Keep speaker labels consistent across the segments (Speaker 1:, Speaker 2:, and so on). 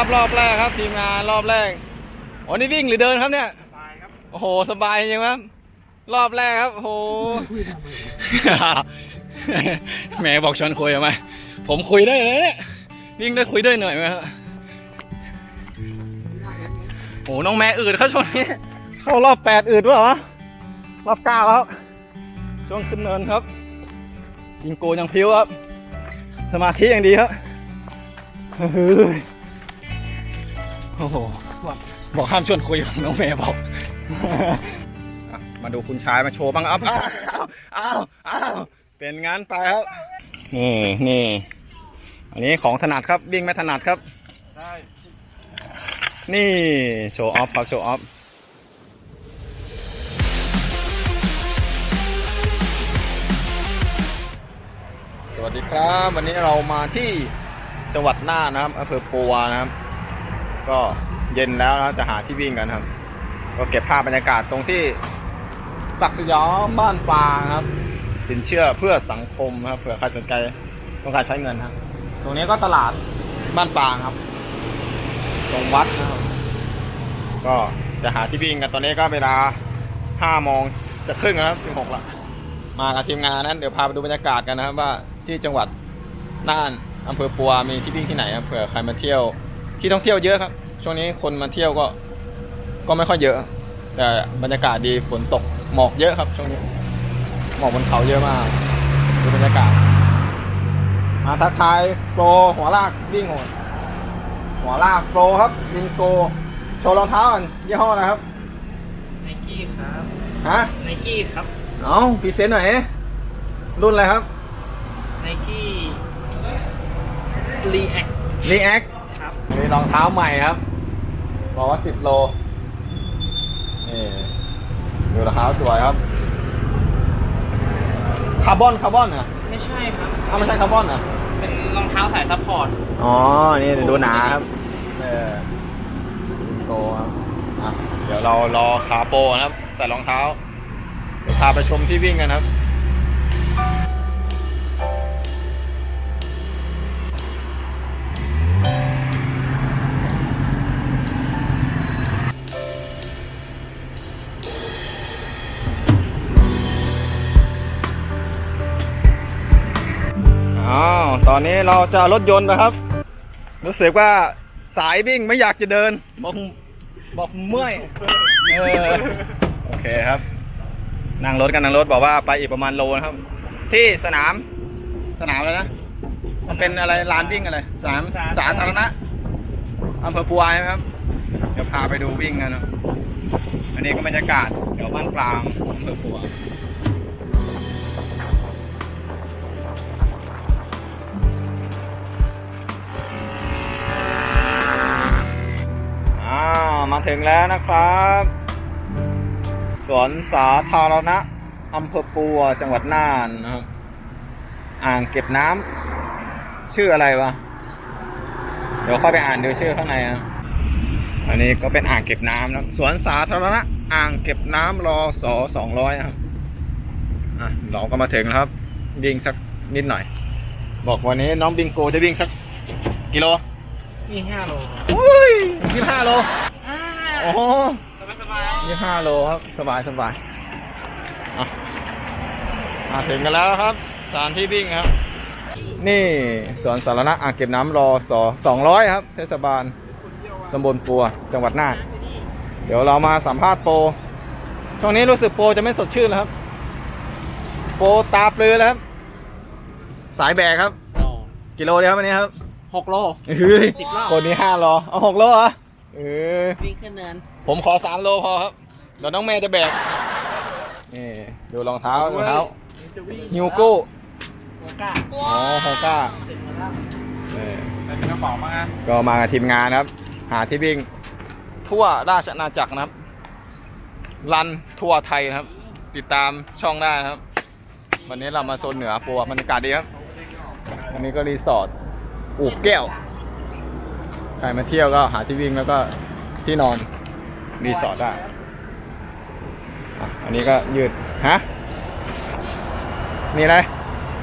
Speaker 1: ครับรอบแรกครับ ทีมงานรอบแรกอ๋อนี่วิ่งหรือเดินครับเนี่ย
Speaker 2: สบายครับ
Speaker 1: โอ้โหสบายจริงครับรอบแรกครับโอ้โหแหมบอกชวนคุยเอาไมผมคุยได้เลยเนี่ยวิ่งได้คุยได้หน่อยไหมครับโอ้หน้องแม่อืดครับช่วงนี้ เข้ารอบแปดอืดวะเหรอรอบเก้าแล้วช่วงขึ้นเนินครับยิงโกยังพิ้วครับ สมาธิอย่างดีครับเฮ้ย โอ้โหบอกห้ามชวนคุยของน้องเมย์บอก มาดูคุณชายมาโชว์บ้างอ้าวอ้าวอ้าวเป็นงั้นไปครับ นี่นี่อันนี้ของถนัดครับวิ่งไม่ถนัดครับ
Speaker 2: ได้
Speaker 1: นี่โชว์ออฟครับโชว์ออฟสวัสดีครับ วันนี้เรามาที่จังหวัดน่านนะครับอำเภอปัวนะครับ ก็เย็นแล้วนะจะหาที่วิ่งกันครับ ก็เก็บภาพบรรยากาศตรงที่ศักดิ์สยามบ้านปางครับ สินเชื่อเพื่อสังคมครับเผื่อใครสนใจต้องการใช้เงินครับ ตรงนี้ก็ตลาดบ้านปางครับ ตรงวัดนะครับ ก็จะหาที่วิ่งกันตอนนี้ก็เวลา5โมงจะครึ่งแล้วครับ16ละมากับทีมงานนั้นเดี๋ยวพาไปดูบรรยากาศกันนะครับว่าที่จังหวัดน่านอำเภอปัวมีที่วิ่งที่ไหนครับเผื่อใครมาเที่ยวที่ท่องเที่ยวเยอะครับ ช่วงนี้คนมาเที่ยวก็ ก็ไม่ค่อยเยอะ แต่บรรยากาศดีฝนตกหมอกเยอะครับช่วงนี้ หมอกบนเขาเยอะมากดูบรรยากาศ มาทักทายโปรหัวลากวิ่งโหดหัวลากโปรครับวินโกโชว์รองเท้าก่อนยี่ห้ออะไรครับ
Speaker 2: ไนกี้ครับ
Speaker 1: ฮะ
Speaker 2: ไนกี้ครับ
Speaker 1: เอาพรีเซนต์หน่อยรุ่นอะไรครับ
Speaker 2: ไนกี้รีแอค
Speaker 1: React
Speaker 2: ครับ
Speaker 1: อัน นี้รองเท้าใหม่ครับ บอกว่า10โล นี่ดูรองเท้าสวยครับ คาร์บอนคาร์บอนเหรอะ
Speaker 2: ไม่ใช่ครับ
Speaker 1: อ้าวไม่ใช่คาร์บอนเหรอะ
Speaker 2: เป็นรองเท้าสายซัพพอร์ต
Speaker 1: อ๋อ นี่ดูหนาครับเออโตครับอะเดี๋ยวเรารอขาโปรนะครับ ใส่รองเท้า เดี๋ยวพาไปชมที่วิ่งกันครับ อ้าวตอนนี้เราจะรถยนต์นะครับ รู้สึกว่าสายวิ่งไม่อยากจะเดิน บอกบอกเมื่อยเออโอเคครับนั่งรถกันนั่งรถบอกว่าไปอีกประมาณโลนะครับ ที่สนามสนามอะไรนะมันเป็นอะไรลานวิ่งอะไรสนามสาธารณะอำเภอปัวใช่ไหมครับ เดี๋ยวพาไปดูวิ่งกันนะอันนี้ก็บรรยากาศเดี๋ยวบ้านกลางอำเภอปัว อ้ามาถึงแล้วนะครับสวนสาธารณะอำเภอปัวจังหวัดน่านนะครับ อ่างเก็บน้ำชื่ออะไรวะ เดี๋ยวเข้าไปอ่านดูชื่อข้างในอะอันนี้ก็เป็นอ่างเก็บน้ำนะสวนสาธารณะอ่างเก็บน้ำรอสอสองร้อยนะครับอะเราก็มาถึงแล้วครับวิ่งสักนิดหน่อย บอกวันนี้น้องบิงโกจะวิ่งสักกิโล
Speaker 2: นี่ห้าโล
Speaker 1: อุ้ยยี่ห้าโลโอ้โห
Speaker 2: สบายสบาย
Speaker 1: ยี่ห้าโลครับสบายสบายอะมาถึงกันแล้วครับ สถานที่วิ่งครับ นี่สวนสาธารณะอ่างเก็บน้ำรอสอสองร้อยครับ เทศบาลตำบลปัวจังหวัดน่านเดี๋ยวเรามาสัมภาษณ์โปรช่วงนี้รู้สึกโปรจะไม่สดชื่นแล้วครับ โปรตาปลือแล้วครับ สายแบกครับ กิโลเดียวครับวันนี้ครับ
Speaker 2: หกโล
Speaker 1: เฮ้ย
Speaker 2: สิบรอบ
Speaker 1: คนนี้ห้าโลเอาหกโลเหรอเออ
Speaker 2: วิ่งขึ้นเนิน
Speaker 1: ผมขอสามโลพอครับเดี๋ยวน้องเมย์จะแบกนี่ดูรองเท้ารองเท้าฮิวโก้
Speaker 2: โอก้า
Speaker 1: อ๋อโฮก้า
Speaker 2: เสร็จมาแล้ว
Speaker 1: เออ
Speaker 2: แต่เป็นกระเป๋ามา
Speaker 1: ก็มากับทีมงานครับ หาที่วิ่ง ทั่วราชอาณาจักรนะครับ รันทั่วไทยนะครับ ติดตามช่องได้นะครับ วันนี้เรามาโซนเหนือปัวบรรยากาศดีครับ อันนี้ก็รีสอร์ท อูบแก้ว ใครมาเที่ยวก็หาที่วิ่งแล้วก็ที่นอนรีสอร์ทได้อะอันนี้ก็ยืด ฮะ มีอะไร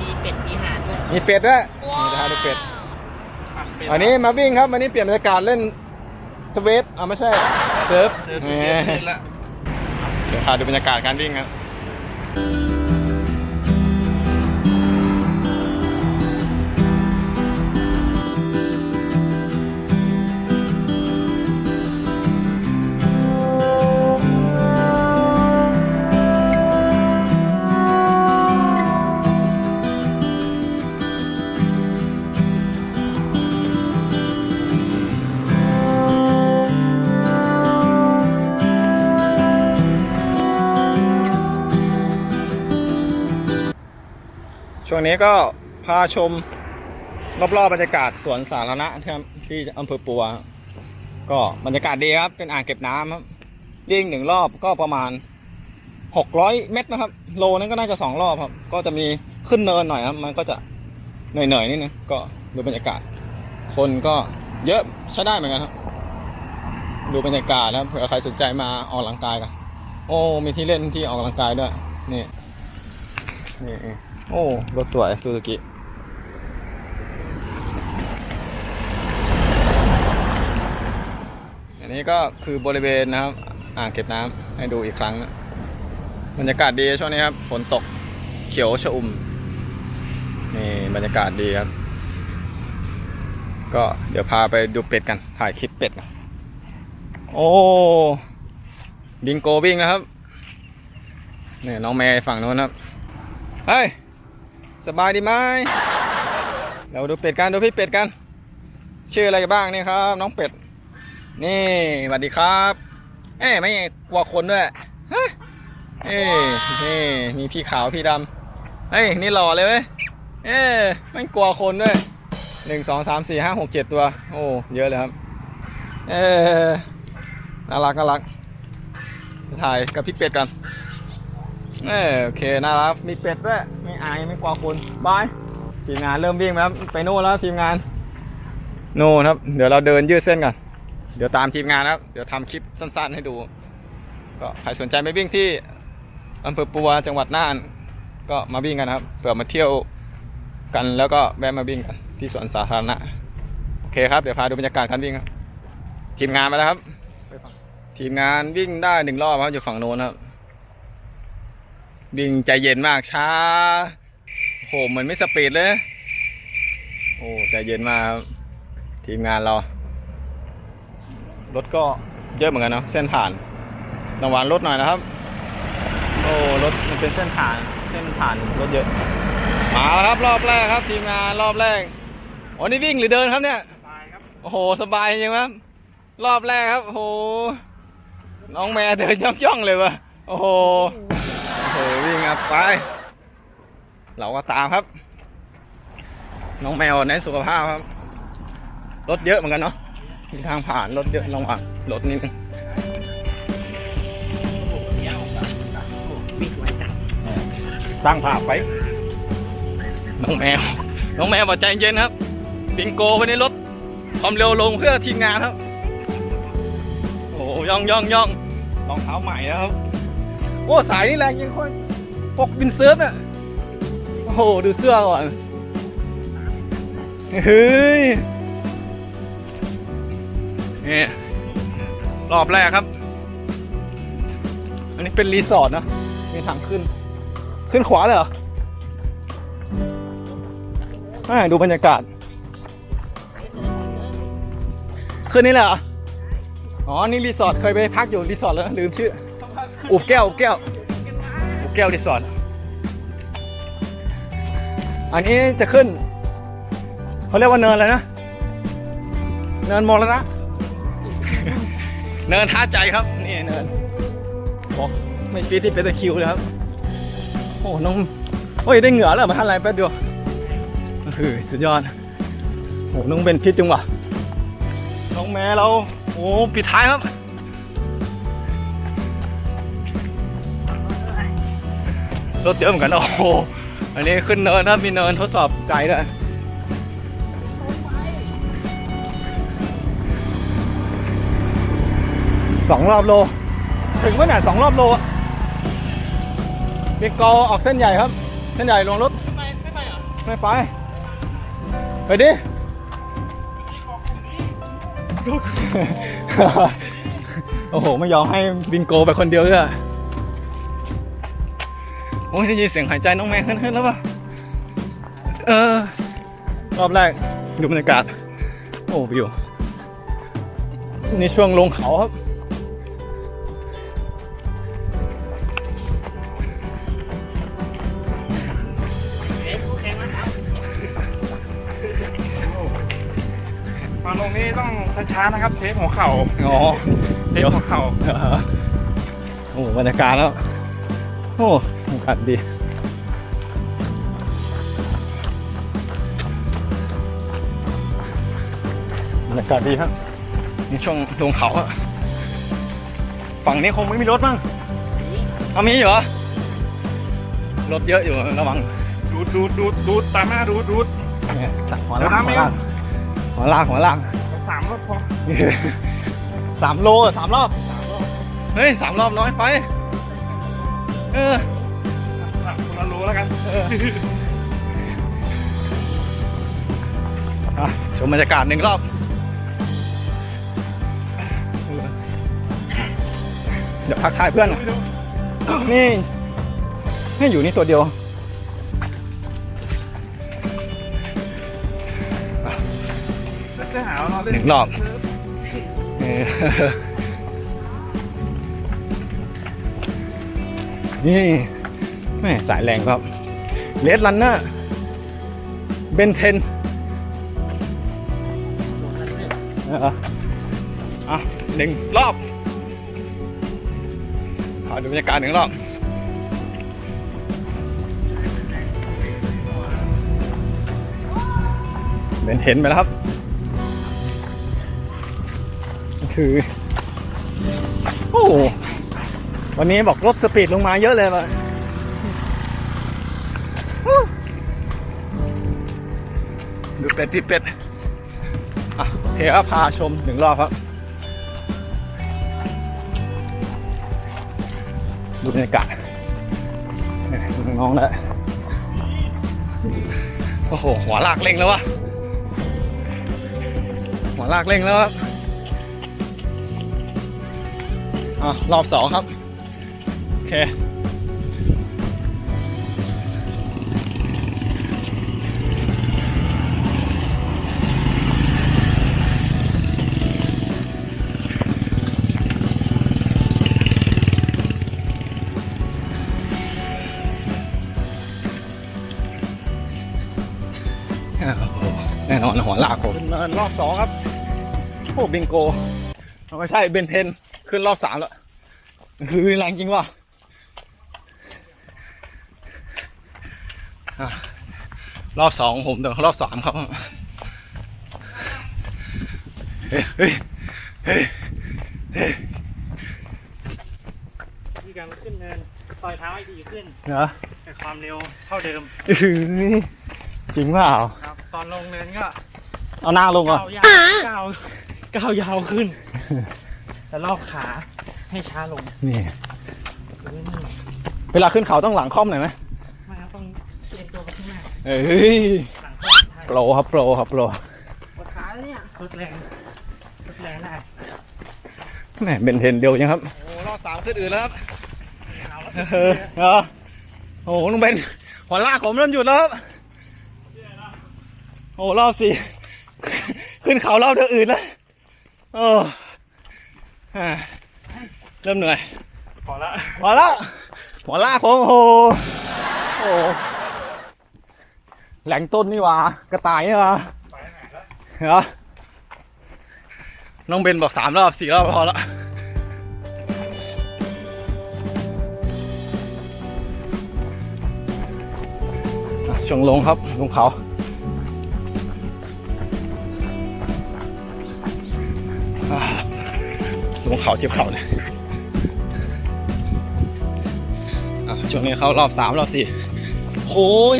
Speaker 2: มีเป็ด มีห่านด้วย
Speaker 1: มีเป็ดด้วย มีทานดูเป็ด อันนี้มาวิ่งครับ วันนี้เปลี่ยนบรรยากาศเล่นสเวตอ่าไม่ใช่ เซิร์ฟ
Speaker 2: เซิร์ฟ
Speaker 1: แห
Speaker 2: ส
Speaker 1: ม
Speaker 2: เก็ตขึ้นละ
Speaker 1: เดี๋ยวพาดูบรรยากาศการวิ่งครับ ช่วงนี้ก็พาชมรอบๆบรรยากาศสวนสาธารณะที่ที่อำเภอปัว ก็บรรยากาศดีครับ เป็นอ่างเก็บน้ำครับวิ่งหนึ่งรอบก็ประมาณ600เมตรนะครับ โลนั้นก็น่าจะสองรอบครับ ก็จะมีขึ้นเนินหน่อยครับ มันก็จะเหนื่อยๆนิดนึงก็ดูบรรยากาศ คนก็เยอะใช้ได้เหมือนกันครับ ดูบรรยากาศนะเผื่อใครสนใจมาออกกำลังกายกันโอ้มีที่เล่นที่ออกกำลังกายด้วยนี่นี่ โอ้ รถสวยซูซูกิอันนี้ก็คือบริเวณนะครับ อ่างเก็บน้ำให้ดูอีกครั้งนะบรรยากาศดีช่วงนี้ครับ ฝนตกเขียวชอุ่ม นี่บรรยากาศดีครับ ก็เดี๋ยวพาไปดูเป็ดกัน ถ่ายคลิปเป็ดกันโอ้บิงโกวิ่งแล้วครับนี่น้องแม่ฝั่งโน้นครับ เฮ้ย สบายดีไหมเราดูเป็ดกันดูพี่เป็ดกัน ชื่ออะไรกันบ้างนี่ครับ น้องเป็ด นี่สวัสดีครับเอ้ยไม่กลัวคนด้วยฮะเอ้ยนี่มีพี่ขาวพี่ดำเฮ้ยนี่หล่อเลยเว้ยเอ้ยไม่กลัวคนด้วยหนึ่งสองสามสี่ห้าหกเจ็ดตัว โอ้เยอะเลยครับ เออน่ารักน่ารักถ่ายกับพี่เป็ดกัน เออโอเคน่ารักมีเป็ดด้วยไม่อายไม่กลัวคนบายทีมงานเริ่มวิ่งแล้วไปโน่นแล้วทีมงานโน่นครับ เดี๋ยวเราเดินยืดเส้นกันเดี๋ยวตามทีมงานนะครับเดี๋ยวทำคลิปสั้น ๆ ให้ดู ก็ใครสนใจไปวิ่งที่อำเภอปัวจังหวัดน่าน ก็มาวิ่งกันครับเผื่อมาเที่ยวกันแล้วก็แวะมาวิ่งกันที่สวนสาธารณะโอเคครับเดี๋ยวพาดูบรรยากาศการวิ่งครับทีมงานมาแล้วครับ ทีมงานวิ่งได้หนึ่งรอบครับอยู่ฝั่งโน้นครับ วิ่งใจเย็นมากช้าโหเหมือนไม่สปีดเลย โอ้ใจเย็นมากครับทีมงานเรา รถก็เยอะเหมือนกันเนาะเส้นผ่านระวังรถหน่อยนะครับ โอ้รถมันเป็นเส้นผ่านเส้นผ่านรถเยอะ มาแล้วครับรอบแรกครับ ทีมงานรอบแรกอ๋อนี่วิ่งหรือเดินครับเนี่ย
Speaker 2: ตายครับ
Speaker 1: โอ้โหสบายจริงครับรอบแรกครับโอ้โหน้องแม่เดินย่องย่องๆเลยวะโอ้โหโอ้โหวิ่ง ครับไป เราก็ตามครับ น้องแมวในสุขภาพครับ รถเยอะเหมือนกันเนาะมีทางผ่านรถเยอะลองอะรถนิดนึง
Speaker 2: ตั้งภาพไว้
Speaker 1: น้องแมว น้องแมวบอกใจเย็นครับ บิงโกคนนี้ลดความเร็วลงเพื่อทีมงานครับ โอ้โหย่องย่องย่องรองเท้าใหม่นะครับ โอ้ สายนี่แรงจริงคน พกบินเซิร์ฟเนี่ยโอ้โห ดูเสื้อก่อน เฮ้ยนี่รอบแรกครับ อันนี้เป็นรีสอร์ทนะ มีทางขึ้น ขึ้นขวาเลยเหรออ่าดูบรรยากาศ คืนนี้แหละอ๋อ นี่รีสอร์ทเคยไปพักอยู่รีสอร์ทแล้วลืมชื่ออุบแก้วอุบแก้ว แก้วรีสอร์ทอันนี้จะขึ้น เขาเรียกว่าเนินอะไรนะ เนินมรณะเนินท้าใจครับ นี่เนินบอกไม่ฟิตที่เป็นตะคิวเลยครับ โอ้น้อง โอ้ยได้เหงื่อแล้วมาทันไรแป๊บเดียวเฮ้ยสุดยอดโอ้น้องเบนพิษจังวะน้องแม่เรา โอ้ปิดท้ายครับ รถเยอะเหมือนกันโอ้โหอันนี้ขึ้นเนินครับมีเนินทดสอบใจด้วยสองรอบโล ถึงเมื่อไหร่สองรอบโลอะมีกอออกเส้นใหญ่ครับ เส้นใหญ่ลงรถ
Speaker 2: ไม่ไม่ไปเหรอ
Speaker 1: ไม่ไป ไปดิโอ้โห ไม่ยอมให้บินโกไปคนเดียวเลย อะโอ้ยได้ยินเสียงหายใจน้องแม่ขึ้นขึ้นแล้วป่ะเออ รอบแรกดูบรรยากาศ โอ้วิวนี่ช่วงลงเขาครับ
Speaker 2: มาลงนี้ต้องช้าๆนะครับ เซฟหัวเข่า
Speaker 1: อ๋อ
Speaker 2: เซฟหัวเข่า
Speaker 1: เออโอ้บรรยากาศแล้ว โอ้ บรรยากาศดีบรรยากาศดีครับนี่ช่วงลงเขาอะฝั่งนี้คงไม่มีรถมั้งเอามีเหรอ รถเยอะอยู่ระวัง
Speaker 2: ดูดดูดดูดดูดตามหน้าดูดดูด
Speaker 1: เนี่ยหัว
Speaker 2: เดี๋
Speaker 1: ล่า
Speaker 2: ยว
Speaker 1: ง
Speaker 2: นะ
Speaker 1: หัวล่างหัวล่างหัวล่าง
Speaker 2: สามรอบพอ
Speaker 1: สามโลอะสามรอบ เฮ้ยสามรอบน้อยไป เออ
Speaker 2: สามคนละรู้ แล้วกัน
Speaker 1: ชมบรรยากาศหนึ่งรอบเดี๋ยวพักทายเพื่อนหน่อยนี่ให้อยู่นี่ตัวเดียว
Speaker 2: หนึ่
Speaker 1: งรอบนี่ ม่สายแรงครับเลดลันเนอร์เบนเทนอะหนึ่งรอบขอดูบรรยากาศหนึ่งรอบเบนเทนไปแล้วครับ คือ โอ้วันนี้บอกลดสปีดลงมาเยอะเลยว่ะ ดูเป็ดที่เป็ดเคครับพาชมหนึ่งรอบครับ ดูบรรยากาศดูน้องแล้วโอ้โห หัวลากเร่งแล้ววะ หัวลากเร่งแล้วครับอะรอบสองครับ โอเค นินรอบสองครับโอ้บิงโกไม่ใช่เบนเทนขึ้นรอบสามแล้วคือแรงจริงว่ะอะรอบสองผมแต่รอบสามครับเฮ้ยเฮ้ยเฮ้ยเฮ้ย
Speaker 2: ที่การขึ้นเนินซอยเท้าให้ดีขึ้น
Speaker 1: เหรอ
Speaker 2: แต่ความเร็วเท่าเดิม
Speaker 1: อื้อหือจริงเปล่า
Speaker 2: ครับตอนลงเนินก็
Speaker 1: เอาหน้าลงก่อน
Speaker 2: ก้าวยาวก้าวก้าวยาวขึ้น แต่รอบขาให้ช้าลง
Speaker 1: นี่
Speaker 2: หรือนี่
Speaker 1: เวลาขึ้นเขาต้องหลังค่อมหน่อยไหม
Speaker 2: ไม่ครับต้องเอียงตัวไปข้างหน้า
Speaker 1: เฮ้ย
Speaker 2: หลังก็ใช่
Speaker 1: โปรครับโปรครับโปร
Speaker 2: ปวดขาเนี่ย ลดแรงลดแรงได้
Speaker 1: แหมเบนเทนเดียวยังครับโอ้รอบสามขึ้นอื่นแล้วครับ
Speaker 2: เอาแล้ว
Speaker 1: เออเออโอ้โหลุงเบนหัวลากผมเริ่มหยุดแล้วครับโอ้รอบสี่ ขึ้นเขารอบเดียวอื่นแล้วโอ้อ่าเริ่มเหนื่อย
Speaker 2: พอละ
Speaker 1: พอแล้วหัวลากผมโอ้โหโอ้โหแหล่งต้นนี่หว่ากระต่ายนี่หว่า
Speaker 2: ไปไหนแล้ว
Speaker 1: เหรอน้องเบนบอกสามรอบสี่รอบพอแล้วอะช่วงลงครับลงเขาอ่า ลงเขาเจ็บเข่าเลยอะช่วงนี้เขารอบสามรอบสี่โอ้ย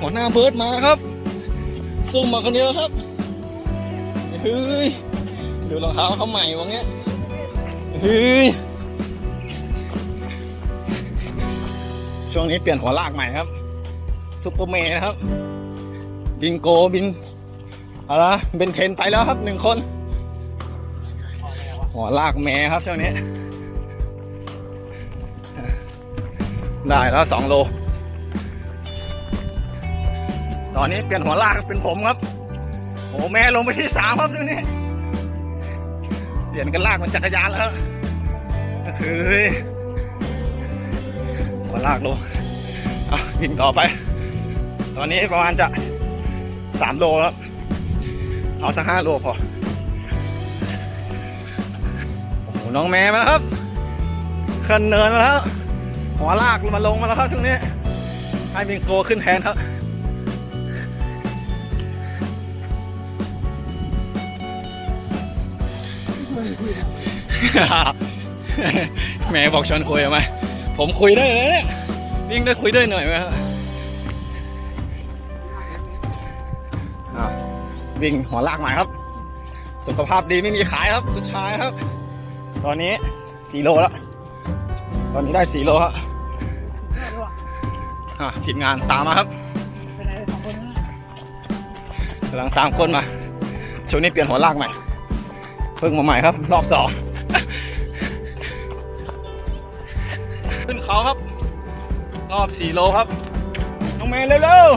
Speaker 1: หัวหน้าเบิร์ดมาครับซุ่มมาคนเดียวครับเฮ้ยดูรองเท้าเขาใหม่วะเงี้ยเฮ้ยช่วงนี้เปลี่ยนหัวลากใหม่ครับซุปเปอร์เมย์นะครับ บิงโกบินอะไรนะเบนเทนไปแล้วครับหนึ่งคน หัวลากแม่ครับช่วงนี้ ได้แล้วสองโล ตอนนี้เปลี่ยนหัวลากเป็นผมครับโอ้แม่ลงไปที่สามครับช่วงนี้ เปลี่ยนกันลากมันจักรยานแล้วเฮ้ยหัวลากลงอะวิ่งต่อไป ตอนนี้ประมาณจะสามโลแล้ว เอาสักห้าโลพอ น้องแม่มาแล้วครับขึ้นเนินมาแล้ว หัวลากมาลงมาแล้วครับช่วงนี้ให้บิงโกขึ้นแทนครับแม่บอกชวนคุยไหมผมคุยได้เลยเนี่ยวิ่งได้คุยได้หน่อยไหมครับวิ่งหัวลากใหม่ครับ สุขภาพดีไม่มีขายครับผู้ชายครับ ตอนนี้สี่โลแล้ว ตอนนี้ได้สี่โลครับทีมงานตามมาครับกำลังตามคนมาช่วงนี้เปลี่ยนหัวลากใหม่ เพิ่งมาใหม่ครับ รอบสองขึ้นเขาครับ รอบสี่โลครับ น้องแม่เร็ว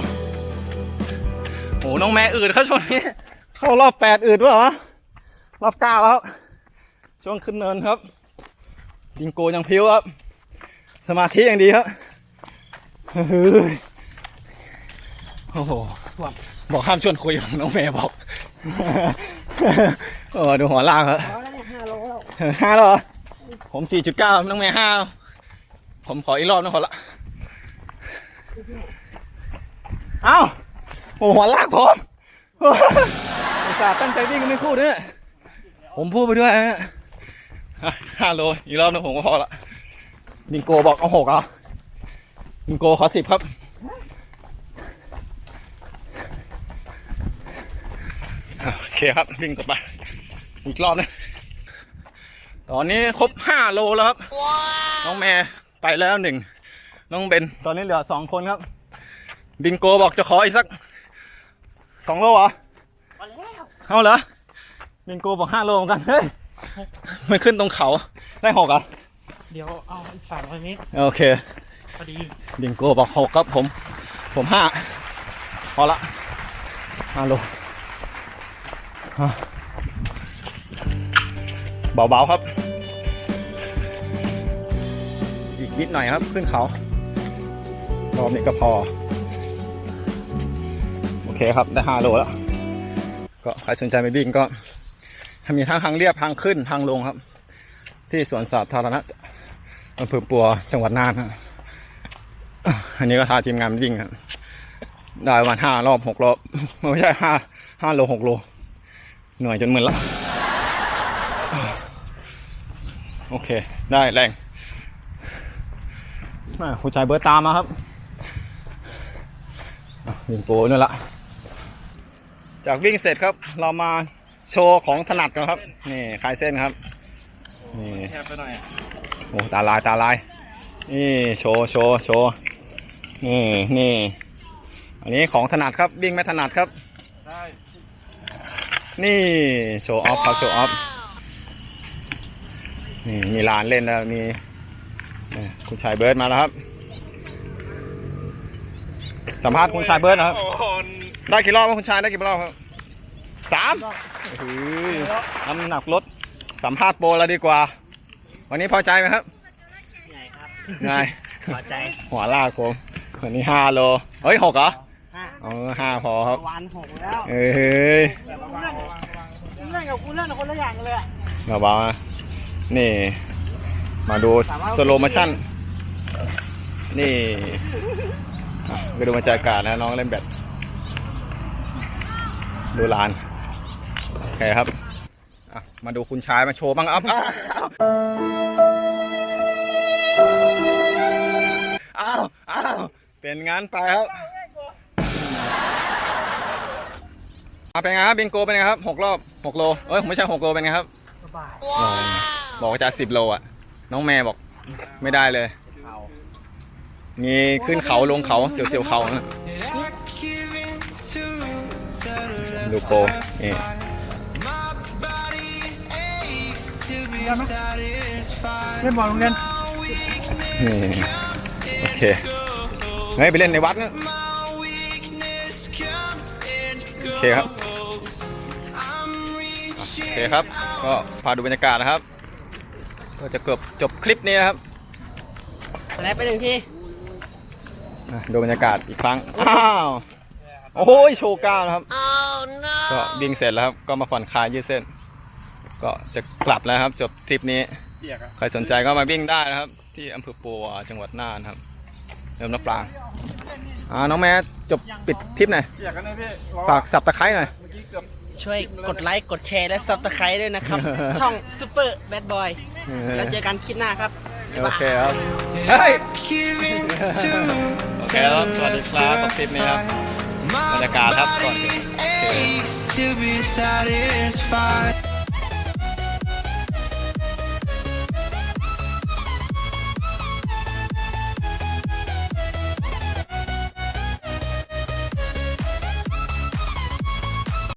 Speaker 1: ๆโอ้น้องแม่อืดครับช่วงนี้ เข้ารอบแปดอืดวะเหรอรอบเก้าแล้ว ช่วงขึ้นเนินครับบิงโกยังพริ้วครับ สมาธิอย่างดีครับเฮ้ยโอ้โหบอกห้ามชวนคุยของน้องเมย์บอกโอ้ดูหัวล่างครับ
Speaker 2: เอาแล้วเนี่ยห้าโลแล้ว
Speaker 1: ห้าแล้วเหรอผมสี่จุดเก้าน้องเมย์ห้าผมขออีกรอบนึงพอละเอ้าโอ้หัวลากผมอุตส่าห์ตั้งใจวิ่งกันไม่คู่ด้วยผมพูดไปด้วยนะอะ ห้าโลอีกรอบนึงผมก็พอละบิงโกบอกเอาหกเหรอบิงโกขอสิบครับอะโอเคครับวิ่งต่อไปอีกรอบนึงตอนนี้ครบห้าโลแล้วครับน้องแม่ไปแล้วหนึ่งน้องเบนตอนนี้เหลือสองคนครับ บิงโกบอกจะขออีกสักสองโลเหรอ
Speaker 2: มาแล้ว
Speaker 1: เอาเหรอบิงโกบอกห้าโลเหมือนกันเฮ้ย มันขึ้นตรงเขาได้หกเหรอะ
Speaker 2: เดี๋ยวเอาอีกสามร้อยเมตร
Speaker 1: โอเค
Speaker 2: พอดี
Speaker 1: บิงโกบอกหกครับผม ผมห้าพอละห้าโลอะเบาๆครับ อีกนิดหน่อยครับขึ้นเขารอบนี้ก็พอ โอเคครับ ได้ห้าโลแล้ว ก็ใครสนใจไปวิ่งก็ มีทั้งทางเรียบทางขึ้นทางลงครับ ที่สวนสาธารณะอำเภอปัวจังหวัดน่านครับอันนี้ก็พาทีมงานวิ่งครับได้ประมาณห้ารอบหกรอบไม่ใช่ห้าห้าโลหกโลเหนื่อยจนมึนละโอเค ได้แรงมาผู้ชายเบิร์ตามมาครับวิ่งโปนั่นละ จากวิ่งเสร็จครับ เรามา โชว์ของถนัดกันครับ นี่คลายเส้นครับ นี่
Speaker 2: แคบไปหน่อยอะ
Speaker 1: โอ้ตาลายตาลาย นี่โชว์โชว์โชว์นี่นี่อันนี้ของถนัดครับวิ่งไม่ถนัดครับ
Speaker 2: ได้
Speaker 1: นี่โชว์ออฟครับโชว์ออฟนี่มีลานเล่นแล้วมีเอ่อคุณชายเบิร์ดมาแล้วครับ สัมภาษณ์คุณชายเบิร์ดนะครับ
Speaker 2: โอ้โห
Speaker 1: ได้กี่รอบครับคุณชายได้กี่รอบครับสามเฮ้ย น้ำหนักลดสัมภาษณ์โปรแล้วดีกว่า วันนี้พอใจไหมครับ
Speaker 2: ใหญ่ครับ
Speaker 1: ไง
Speaker 2: พอใจ
Speaker 1: หัวลากผมวันนี้ห้าโลเฮ้ยหกเหรอ
Speaker 2: ห้า
Speaker 1: เออห้าพอครับ
Speaker 2: วันหกแล้ว
Speaker 1: เอ้ย
Speaker 2: แต่ระวังระวังระวังเล่นกับกูเล่นกับคนละอย่างกันเลยอะ
Speaker 1: เบาๆนะนี่ มาดูสโลโมชั่น นี่อะไปดูบรรยากาศนะน้องเล่นแบดดูลานโอ เคครับอะมาดูคุณชายมาโชว์บ้างครับอ้าวอ้าวอ้าวเป็นงานไปครับอะเป็นไงครับบิงโกเป็นไงครับหกรอบหกโลเอ้ยไม่ใช่หกโลเป็นไงครับ
Speaker 2: สบาย
Speaker 1: อ๋อบอกว่าจะสิบโลอะ น้องแม่บอกไม่ได้เลย
Speaker 2: เขา
Speaker 1: มีขึ้นเขาลงเขาเสียวๆเขานะดูโปรนี่
Speaker 2: รียนไหมเล่นบอลโรงเรียน
Speaker 1: นี่โอเคเฮ้ยไปเล่นในวัดนะโอเคครับ โอเคครับ ก็พาดูบรรยากาศนะครับ ก็จะเกือบจบคลิปนี้นะครับ
Speaker 3: อะไรไปหนึ่งที
Speaker 1: อะดูบรรยากาศอีกครั้ง อ้าว โอ้โหโชว์ก้าวนะครับ ก็วิ่งเสร็จแล้วครับ ก็มาผ่อนคลายยืดเส้น ก็จะกลับแล้วครับ จบทริปนี้
Speaker 2: เปียกอะ
Speaker 1: ใครสนใจก็มาวิ่งได้นะครับ ที่อำเภอปัวจังหวัดน่านครับเริ่มน้ำปลางอ่าน้องแม่จบปิดทริปหน่อย
Speaker 2: เปียกกันนะพี่
Speaker 1: ฝากสับตะไคร้หน่อย
Speaker 2: เมื่อกี้เกือบ
Speaker 3: ช่วยกดไลค์กดแชร์และซับสไครต์ด้วยนะครับ ช่องซูเปอร์แบดบอยแล้วเจอกันคลิปหน้าครับบ๊ายาย
Speaker 1: โอบเคครับเฮ้ยโอเคแล้วสวัสดีครับจบทริปนี้ครับบรรยากาศครับก่อน